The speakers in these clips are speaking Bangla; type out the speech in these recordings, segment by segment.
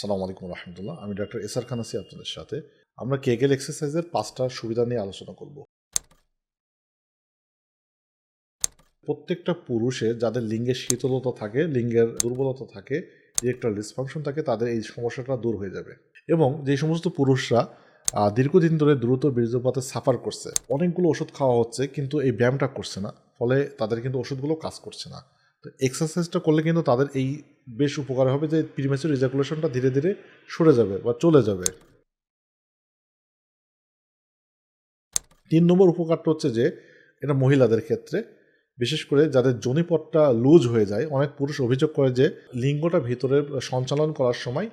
সালাম আলাইকুম রহমতুল্লাহ। আমি ডক্টর এসআর খান আছি আপনাদের সাথে। আমরা কেগেল এক্সারসাইজের পাঁচটা সুবিধা নিয়ে আলোচনা করব। প্রত্যেকটা পুরুষের যাদের লিঙ্গের শীতলতা থাকে, লিঙ্গের দুর্বলতা থাকে ইলেকট্রাল ডিসফাংশন থাকে, তাদের এই সমস্যাটা দূর হয়ে যাবে। এবং যে সমস্ত পুরুষরা দীর্ঘদিন ধরে দ্রুত বীর্যপাতে সাফার করছে, অনেকগুলো ওষুধ খাওয়া হচ্ছে, কিন্তু এই ব্যায়ামটা করছে না, ফলে তাদের কিন্তু ওষুধগুলো কাজ করছে না। তো এক্সারসাইজটা করলে কিন্তু তাদের এই বেশ উপকার হবে যে প্রিমেচুর রিজাকুলেশনটা ধীরে ধীরে সরে যাবে বা চলে যাবে। তিন নম্বর উপকারটা হচ্ছে যে, এটা মহিলাদের ক্ষেত্রে, বিশেষ করে যাদের জনিপটটা লুজ হয়ে যায়, অনেক পুরুষ অভিযোগ করে যে, লিঙ্গটা ভিতরে সঞ্চালন করার সময়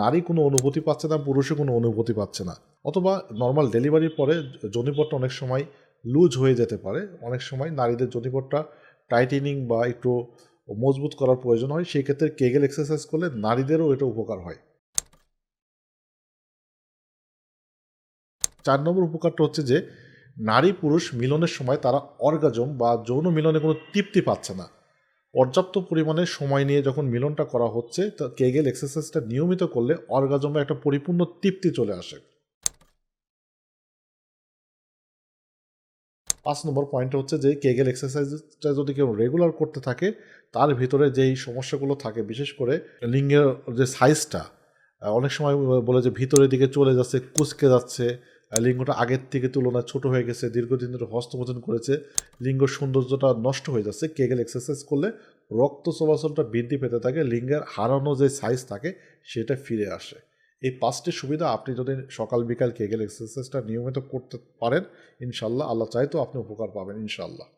নারী কোনো অনুভূতি পাচ্ছে না, পুরুষও কোনো অনুভূতি পাচ্ছে না। অথবা নর্মাল ডেলিভারির পরে জনিপটটা অনেক সময় লুজ হয়ে যেতে পারে, অনেক সময় নারীদের জনিপটটা টাইটেনিং বা একটু মজবুত করার প্রয়োজন হয় সেই ক্ষেত্রে কেগেল এক্সারসাইজ করলে নারীদেরও এটা উপকার হয়। চার নম্বর উপকারটা হচ্ছে যে, নারী পুরুষ মিলনের সময় তারা অর্গাজম বা যৌন মিলনে কোনো তৃপ্তি পাচ্ছে না। পর্যাপ্ত পরিমাণে সময় নিয়ে যখন মিলনটা করা হচ্ছে, তো কেগেল এক্সারসাইজটা নিয়মিত করলে অর্গাজমে একটা পরিপূর্ণ তৃপ্তি চলে আসে। পাঁচ নম্বর পয়েন্টটা হচ্ছে যে কেগেল এক্সারসাইজটা যদি কেউ রেগুলার করতে থাকে, তার ভিতরে যেই সমস্যাগুলো থাকে, বিশেষ করে লিঙ্গের যে সাইজটা অনেক সময় বলে যে ভিতরের দিকে চলে যাচ্ছে, কুচকে যাচ্ছে লিঙ্গটা আগের থেকে তুলনায় ছোট হয়ে গেছে, দীর্ঘদিন ধরে হস্তমোচন করেছে, লিঙ্গ সৌন্দর্যটা নষ্ট হয়ে যাচ্ছে কেগেল এক্সারসাইজ করলে রক্ত চলাচলটা বৃদ্ধি পেতে থাকে, লিঙ্গের হারানো যে সাইজ থাকে, সেটা ফিরে আসে। এই পাঁচটি সুবিধা আপনি যদি সকাল, বিকাল কেগেল এক্সারসাইজটা নিয়মিত করতে পারেন ইনশাল্লাহ আল্লাহ চাই তো আপনি উপকার পাবেন ইনশাল্লাহ